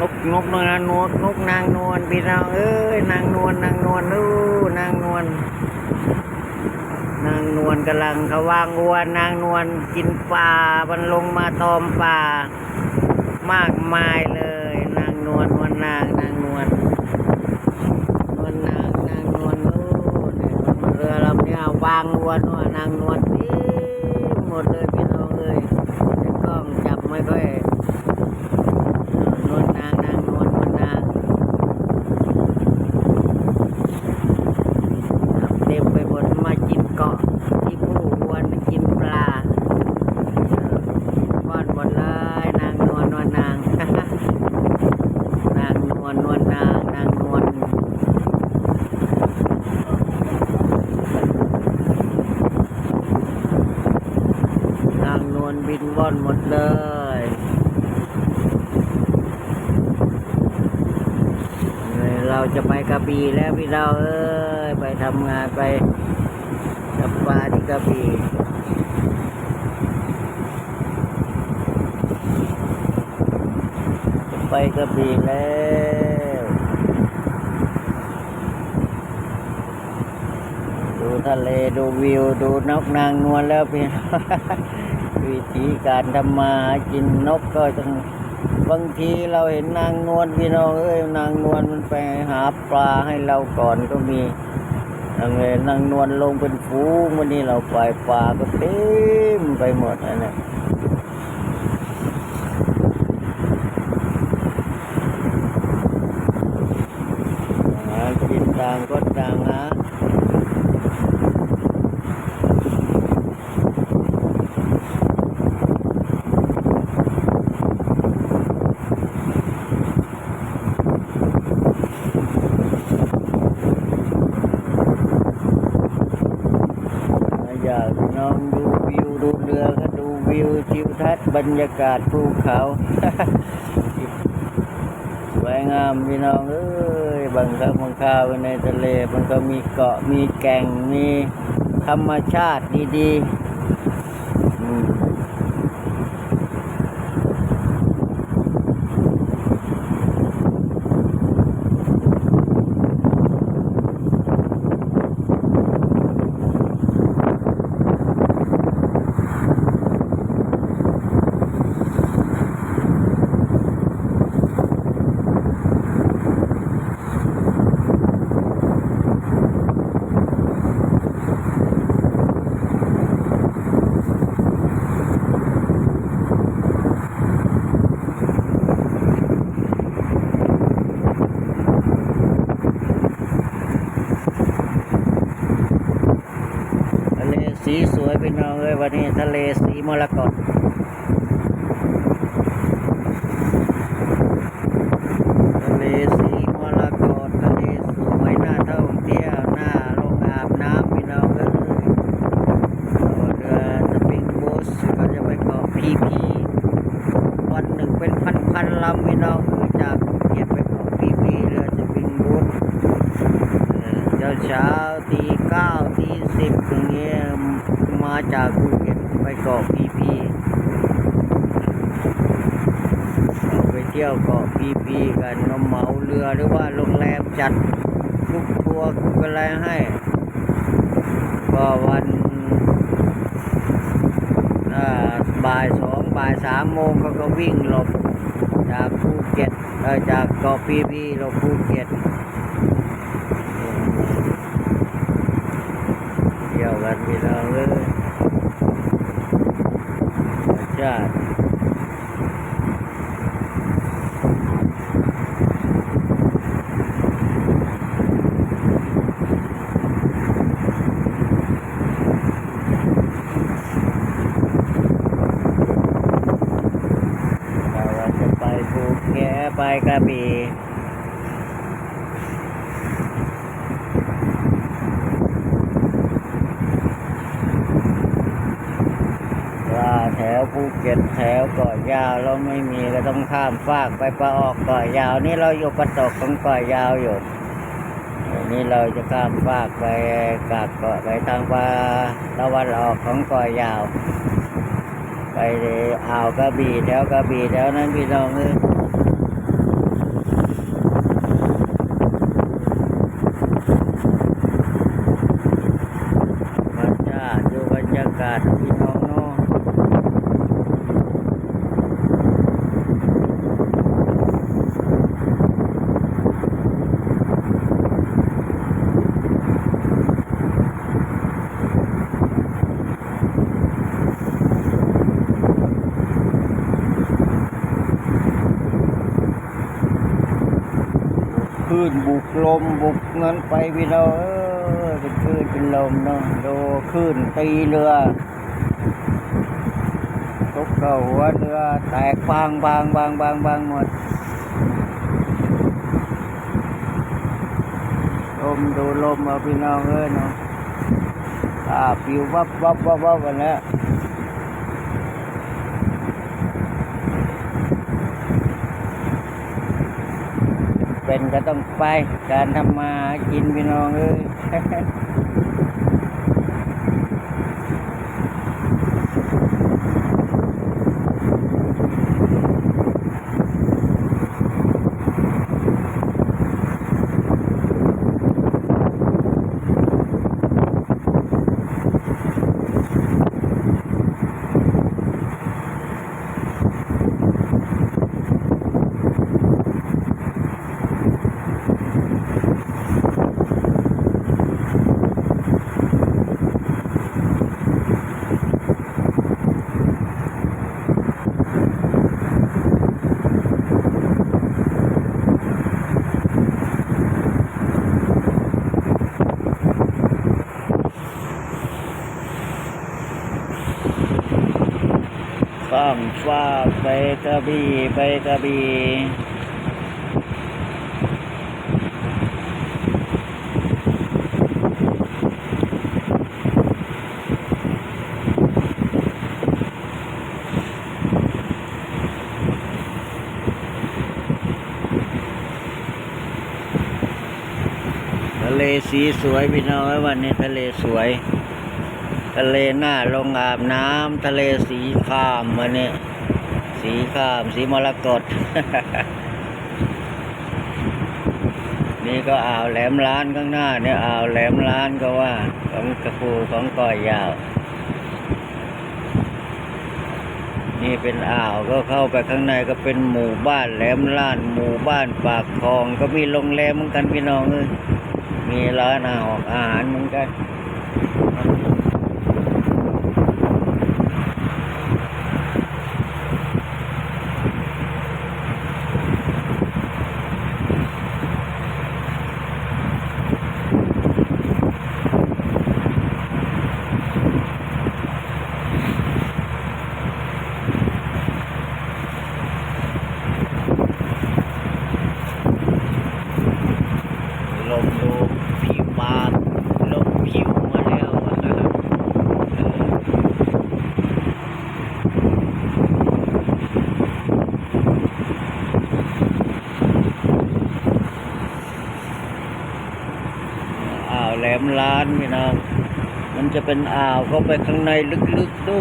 นกนกนางนวลนกนางนวลพี่น้องเอ้ยนางนวลนางนวลอู้นางนวลนางนวลกำลังเขาวางวัวนางนวลกินปลามันลงมาตอมปลามากมายเลย นางนวลนวลนางนางนวลนวลนางนางนวลอู้เนี่ยเรือลำนี้วางวัวนวลนางนวลเต็มหมดเลยพี่น้องเอ้ยกล้องจับไม่ค่อย นวลนางนางนวลนวลนางเต็มไปหมดมากินเกาะที่ผู้อ้วนกินปลาป้อนหมดเลยนางนวลนวลนางนางนวลนวลนางนางนวลนางนวลบินว่อนหมดเลย เรา จะไปกระบี่แล้วพี่เราเอ้ยไปทำงานไปจับปลาที่กระบี่จะไปกระบี่แล้วดูทะเลดูวิวดูนกนางนวลแล้วพี่วิธีการทำมาหากินนกก็ต้อง บางทีเราเห็นนางนวลพี่น้องเอ้ยนางนวลมันไปหาปลาให้เราก่อนก็มีนางเอ้ยนางนวลลงเป็นฟูงวันนี้เราปล่อยปลาก็เต็มไปหมดนั่นแหละหากินต่างก็ต่างหา อยากนอนดูวิว ดูเรือก็ดูวิวทิวทัศน์บรรยากาศภูเขาสวยงามพี่น้องเอ้ยบางครั้งบางคราวในทะเล มันก็มีเกาะมีแก่งมีธรรมชาติดีๆอืม ทะเลสีสวยพี่น้องเอ้ย วันนี้ทะเลสีมรกตทะเลสีมรกตทะเลสวยน่าท่องเที่ยวน่าลงอาบน้ำพี่น้องเอ้ยเอาเรือสปริงโบ๊ทก็จะไปเกาะพีพีวันหนึ่งเป็นพันพันๆลำพี่น้องเอ้ยจากภูเก็บไปเกาะพีพีเรือสปริงโบ๊ท เช้าเช้าๆตีเก้าตีสิบอย่างเงี้ย มาจากภูเก็ตไปเกาะพีพีเราไปเที่ยวเกาะพีพีกันเราเหมาเรือหรือว่าโรงแรมจัดทุกทัวร์ทุกอะไรให้ ก็วันบ่ายสองบ่ายสามโมงเขาก็วิ่งหลบจากภูเก็ตจากเกาะพีพีหลบภูเก็ตเที่ยวกันพี่น้องเลย ธรรมชาติเราจะไปภูเก็ตไปกระบี่ ว่าแถวภู เจ็ดแถวก่อยาวเราไม่มีก็ต้องข้ามฟากไปปะออกก่อยาว นี่เราอยู่ประตกของก่อยาวอยู่นี่เราจะข้ามฟากไปกากเกาะไปทางปาตะวันออกของก่อยาว ไปอ่าวกระบี่แถวกระบี่แถวนั้นพี่น้องเออ คลื่ นบุกลมบุกเงินไปพี่น้องเออเป็นคลื่นเป็นลมเนาะดูคลื่นตีเรือตกเข้าหัวเรือแตกบางบางบางบางบางหมดลมดูลมเอาพี่น้องเอ้ยเนาะอ่าปิววับวับวับวับกันแล้ว เป็นก็ต้องไป การทำมาหากินพี่น้องเอ้ย ข้ามฟ้าไปกระบี่ไปกระบี่ทะเลสีสวยพี่น้องเอ้ยวันนี้ทะเลสวย ทะเลหน้าลงอาบน้ำทะเลสีครามวันนี้สีครามสีมรกตนี่ก็อ่าวแหลมล้านข้างหน้าเนี่ยอ่าวแหลมล้านก็ว่าของกระปูของก่อยยาว นี่เป็นอ่าวก็เข้าไปข้างในก็เป็นหมู่บ้านแหลมล้าน หมู่บ้านปากคลองก็มีโรงแรมเหมือนกันพี่น้องเอ้ยมีร้านอาหารอาหารเหมือนกัน ลมดูผิวมาลมผิวมาแล้ว อ่านพี่น้อง มันจะเป็นอ่าวเข้าไปข้างในลึกๆดู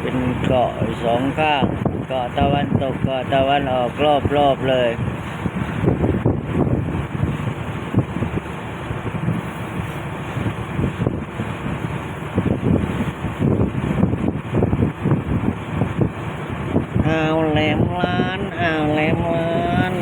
เป็นเกาะสองข้าง เกาะตะวันตกเกาะตะวันออกรอบๆเลยอ่าวแหลมล้านอ่าวแหลมล้าน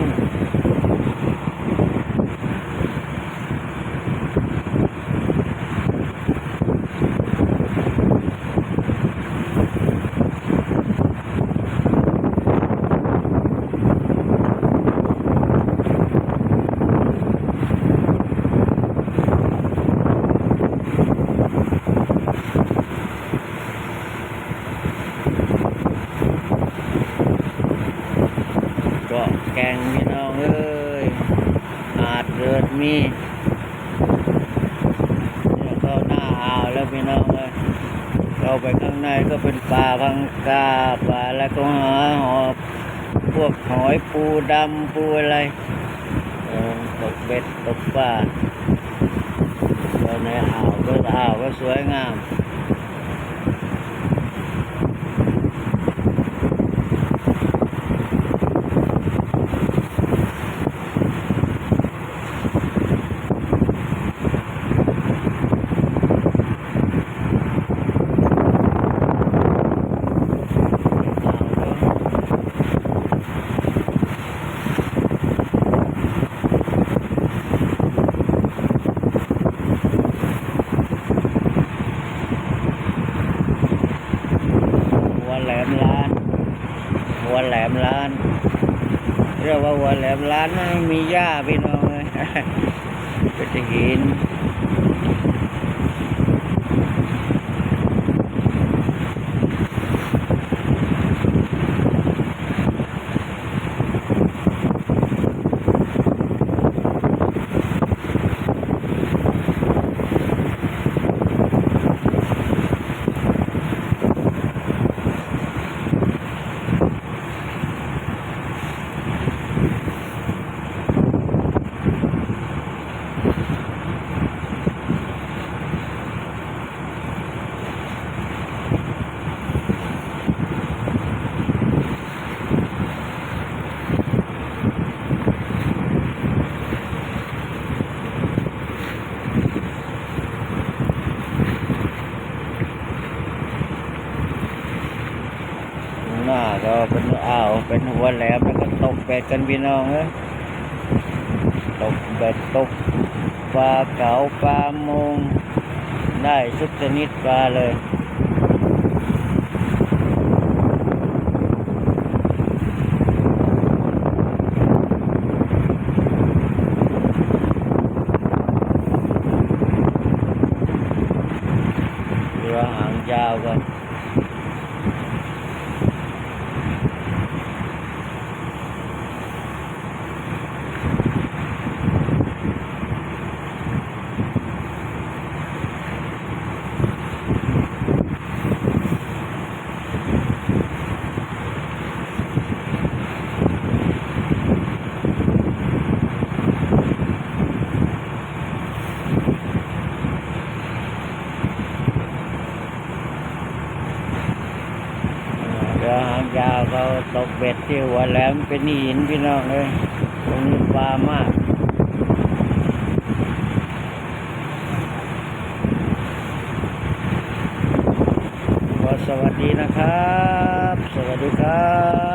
เกาะแกงพี่น้องเอ้ย อาจเกิดมีเนี่ยเข้าหน้าอ่าวแล้วพี่น้องเอ้ย เข้าไปข้างในก็เป็นป่าพังกาป่าแล้วก็หาหอบพวกหอยปูดำปูอะไรตกเบ็ดตกปลาก็ในอ่าวก็อ่าวก็สวยงาม มล้านหัวแหลมล้าน เรียกว่าหัวแหลมล้านมันมีหญ้าพี่น้องเลยก็จะเห็นหน้าก็เป็นอ่า วเป็นหัวแหลมแล้วก็ตกเบ็ดกันพี่น้องเอ้ตกเบ็ดตกปลาเก๋าปลามงได้ทุกชนิดปลาเลย เรือหางยาวกันเรือหางยาว เราตกเบ็ดที่หัวแหลมเป็นหินพี่น้องเลยตรงนี้ปลามากขอสวัสดีนะครับ สวัสดีครับ